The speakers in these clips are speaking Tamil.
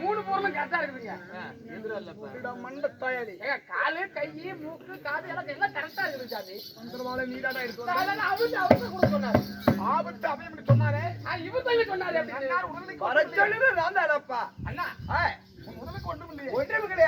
மூணு பொருளும் கரெக்டா இருக்குதுங்க. மண்ட காலு கை மூக்கு காது எல்லாம் எல்லாம் கரெக்டா இருக்குது சாமி. மந்திரமால நீடாடா இருக்கு. அதனால அவரு அவரு கூட சொன்னாரு. ஆபத்து அமையும் சொன்னாரே. இவர் தான் சொன்னாரு சொல்லுறது நான் தானப்பா அண்ணா இல்லையே ஒண்ணும் கிடையாது.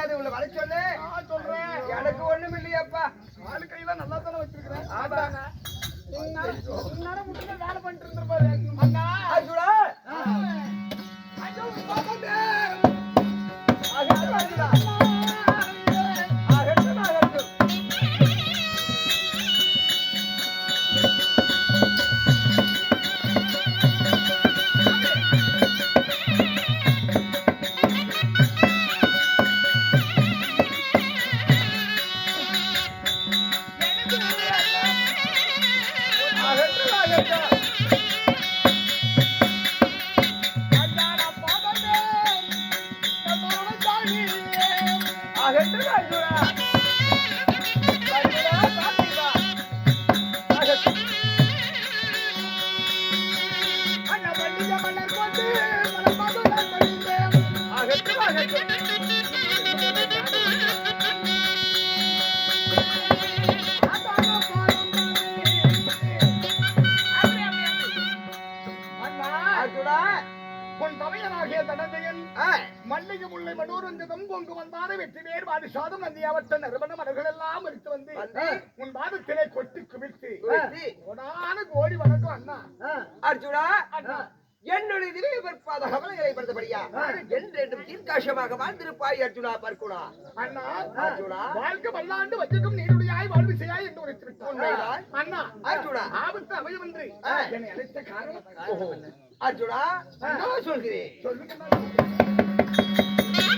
அகட்டும் அர்ஜுனா முல்லை மனோரஞ்சதம் பொங்கு வந்தான வெற்றி வேர் வாதிசாதம் நந்தியாவட்ட நறுமண மலர்கள் எல்லாம் எடுத்து வந்து வந்து, உன் பாதத்திலே கொட்டி குவித்து. குவித்து, கோடான கோடி வணக்கம் அண்ணா. அர்ஜுனா. அண்ணா. என்னுடைய திவ்ய பிற்பாத கவலைகளை படுத்தபடியா என்றென்றும் தீர்க்காசமாக வாழ்ந்திருப்பாய் அர்ஜுனா பர்குணா. அண்ணா அர்ஜுனா. வாழ்க்கை வல்லாண்டு வச்சுக்கும் நீருடையாய் வாழ்வு செய்யாய் என்று உண்மைதான். அண்ணா அர்ஜுனா. ஆபத்து அமையவென்று. என்னை அழைத்த காரணம். அர்ஜுனா சொல்கிறேன். சொல்லுங்க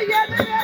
அந்த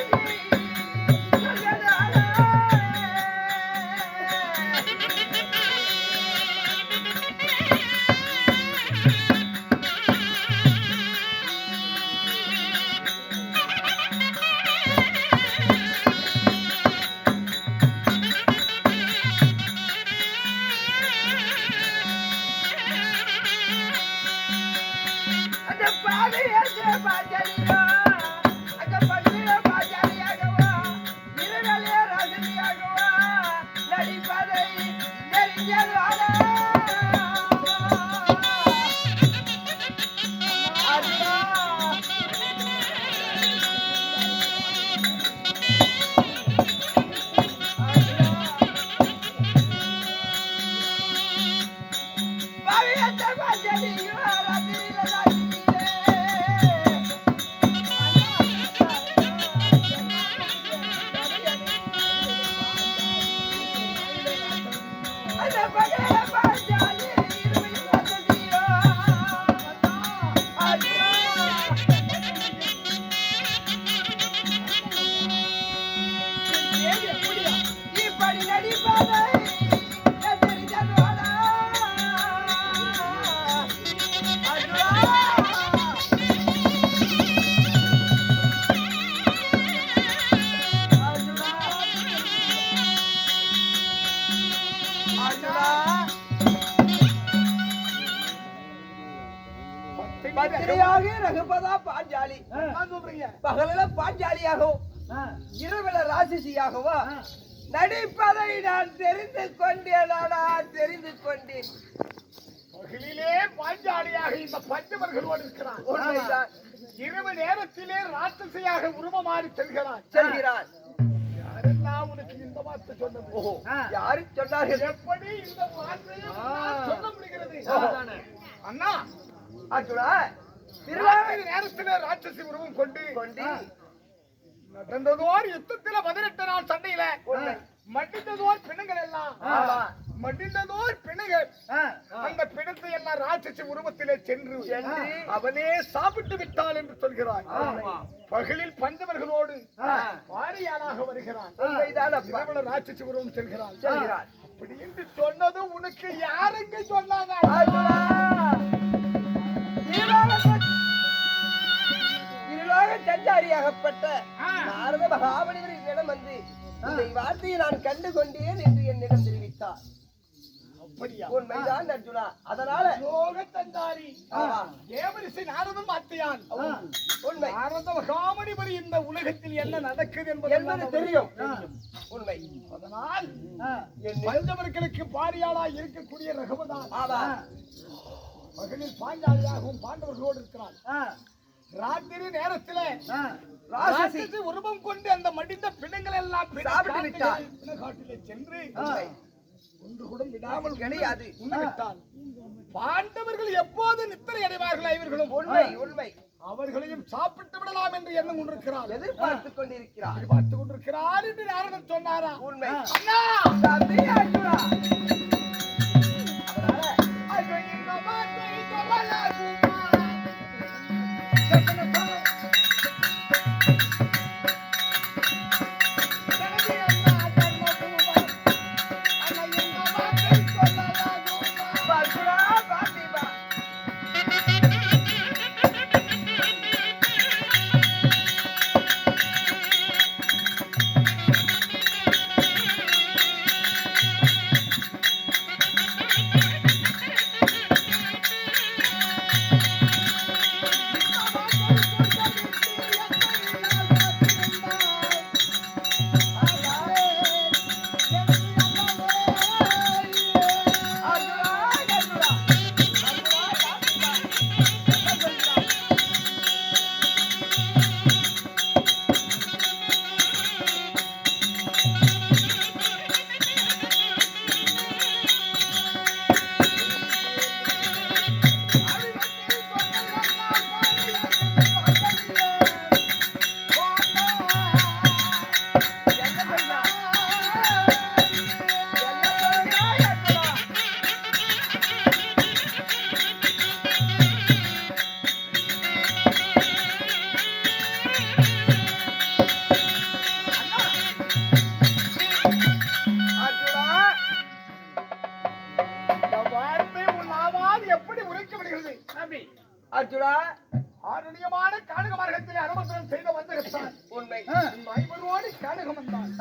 பகலில பாஞ்சாலியாகவும் இரவில ராசிசியாகவோ நடிப்பதை நான் தெரிந்து கொண்டேனாடா தெரிந்து கொண்டேன். பகலிலே பாஞ்சாலியாக இந்த பஞ்சவர்களோடு இருக்கிறான் உண்மைதான் இரவு நேரத்திலே ராட்சசியாக உருவமாறி செல்கிறான் செல்கிறான் பார்த்து சொன்னது ஓஹோ. யாரு சொன்னார்கள்? எப்படி இந்த வார்த்தையை சொல்ல முடிகிறது. அண்ணா. அர்ஜுனா நேரத்துல ராட்சசி உருவம் கொண்டு நடந்ததோர் யுத்தத்துல பதினெட்டு நாள் சண்டையில. மடிந்ததோர் பிணங்கள் எல்லாம். மடிந்ததோர் பிணங்கள் அந்த பிணத்தை எல்லாம் ராட்சசி உருவத்திலே சென்று அவனே சாப்பிட்டு விட்டாள் என்று சொல்கிறான். பகலில் பஞ்சவர்களோடு வாரியானாக வருகிறான். ராட்சசி உருவம் செல்கிறான். அப்படி என்று சொன்னது உனக்கு யாருக்கு சொன்னாங்க சஞ்சாரியாகப்பட்ட நாரத மகாபலிவரிடம் வந்து இந்த வார்த்தையை நான் கண்டு கொண்டேன் என்று என்னிடம் தெரிவித்தார். அப்படியா? உண்மைதான் அர்ஜுனா. அதனால யோக தந்தாரி ஆமா. தேவரிசி நாரதம் மாத்தியான் உண்மை. நாரத மகாமணிபரி இந்த உலகத்தில் என்ன நடக்குது என்பது தெரியும். உண்மை. அதனால் பஞ்சவர்களுக்கு பாரியாளாய் இருக்கக்கூடிய ரகுவதான் ஆமா மகளிர் பாஞ்சாலியாகவும் பாண்டவர்களோடு இருக்கிறான் ராத்திரி நேரத்துல ராட்சசி உருவம் கொண்டு அந்த மடிந்த பிணங்கள் எல்லாம் காட்டிலே- சென்று. ஒன்று கூட விடாமல் கிடையாது. பாண்டவர்கள் எப்போது நித்திரை அடைவார்கள் இவர்களும்? உண்மை உண்மை. அவர்களையும் சாப்பிட்டு விடலாம் என்று எண்ணம் கொண்டிருக்கிறார். எதிர்பார்த்துக் கொண்டிருக்கிறார். பார்த்து கொண்டிருக்கிறார் என்று நாரதன் சொன்னாரா? உண்மை. அண்ணா! காணுகம் வந்தான்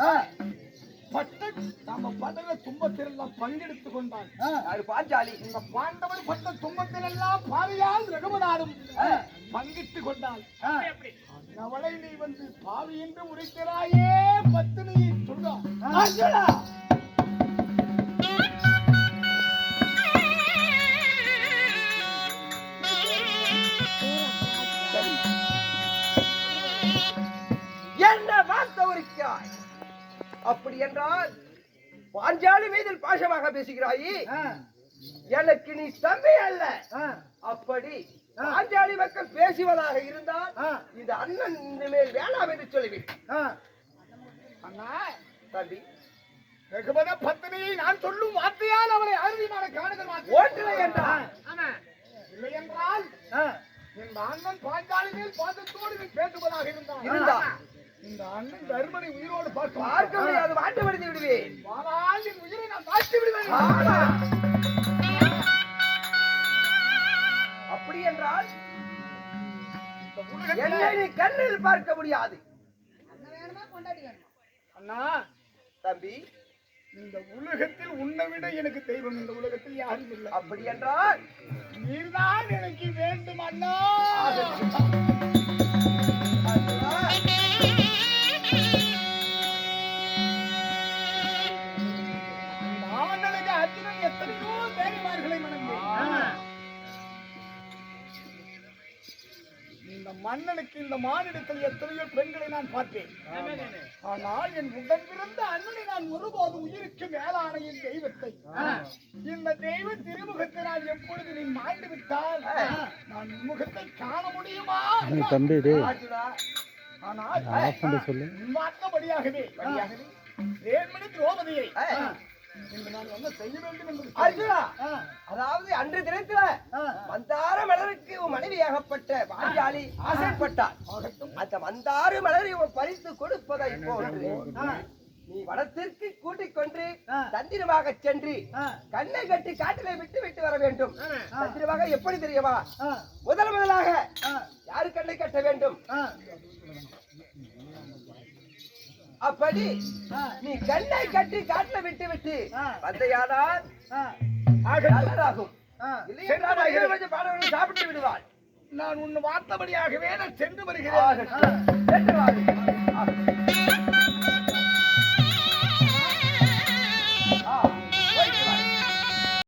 பட்ட நாம படல துன்பத்திலெல்லாம் பங்கெடுத்துக் கொண்டான் யாரு பாஞ்சாலி? இந்த பாண்டவர் பட்ட துன்பத்திலெல்லாம் பாவியால் ரகுமதாரும் பங்கிட்டு கொண்டாள் அவளை நீ வந்து பாவி என்று உரைக்கிறாயே பத்தினியை சொல்றா. அப்படி என்றால் பாஞ்சாலி மீதில் பாசமாக பேசுகிறாயே? எனக்கு நீ தம்பி அல்ல. அப்படி பாஞ்சாலி மக்கள் பேசுவதாக இருந்தால் இந்த அண்ணன் இனிமேல் வேணாம் என்று சொல்லுவேன் அண்ணா தம்பி. ரகுமத பத்தினியை நான் சொல்லும் வார்த்தையால் அவளை அறுதிமான மாற்றி. ஓட்டுலை என்றால். இல்லை என்றால் என் அண்ணன் பாஞ்சாலி மேல் பாதத்தோடு பேசுவதாக இருந்தான் இருந்தான். இந்த அண்ணன் தர்மனை உயிரோடு பார்க்க பார்க்க முடியாது. மாட்டுப்படுத்தி விடுவேன். ஆனால் என் உயிரை நான் தாக்கி விடுவேன். ஆமா. அப்படி என்றால் என்னை நீ கண்ணில் பார்க்க முடியாது. அண்ணா தம்பி இந்த உலகத்தில் உன்னை விட எனக்கு தெய்வம் இந்த உலகத்தில் யாரும் இல்லை. அப்படி என்றால் நீர்தான் எனக்கு வேண்டும் அண்ணா. அண்ணனுக்கு இந்த மானிடத்தில் எத்தனையோ பெண்களை நான் பார்த்தேன் ஆனால் என் உடன் பிறந்த அண்ணனை நான் ஒருபோது உயிருக்கு மேலான என் தெய்வத்தை. இந்த தெய்வ திருமுகத்தை நான் எப்பொழுது நீ மாண்டு விட்டால் நான் முகத்தை காண முடியுமா? தம்பி ஆனால் சொல்லு. மாற்றபடியாகவே வேண்மணி திரௌபதியை ஆ. இன்று நான் என்ன செய்ய வேண்டும் என்று அர்ஜுனா ஆ, அதாவது அன்று தினத்துல ஆ. மனைவியாகப்பட்ட பாஞ்சாலி ஆசைப்பட்டார். அந்த மந்தார மலரை பறித்து கொடுப்பதை போன்று நீ வனத்திற்கு கூட்டிக் கொண்டு. தந்திரமாக சென்று கண்ணை கட்டி காட்டிலே விட்டு விட்டு வர வேண்டும். தந்திரமாக எப்படி தெரியுமா? முதல் முதலாக யாரு கண்ணை கட்ட வேண்டும்? அப்படி நீ கண்ணை கட்டி காட்டில விட்டு விட்டு. வந்தையானால் ஆ. சாப்பிட்டு விடுவாள் நான் உன் வார்த்தபடியாகவே நான் சென்று வருகிறேன்.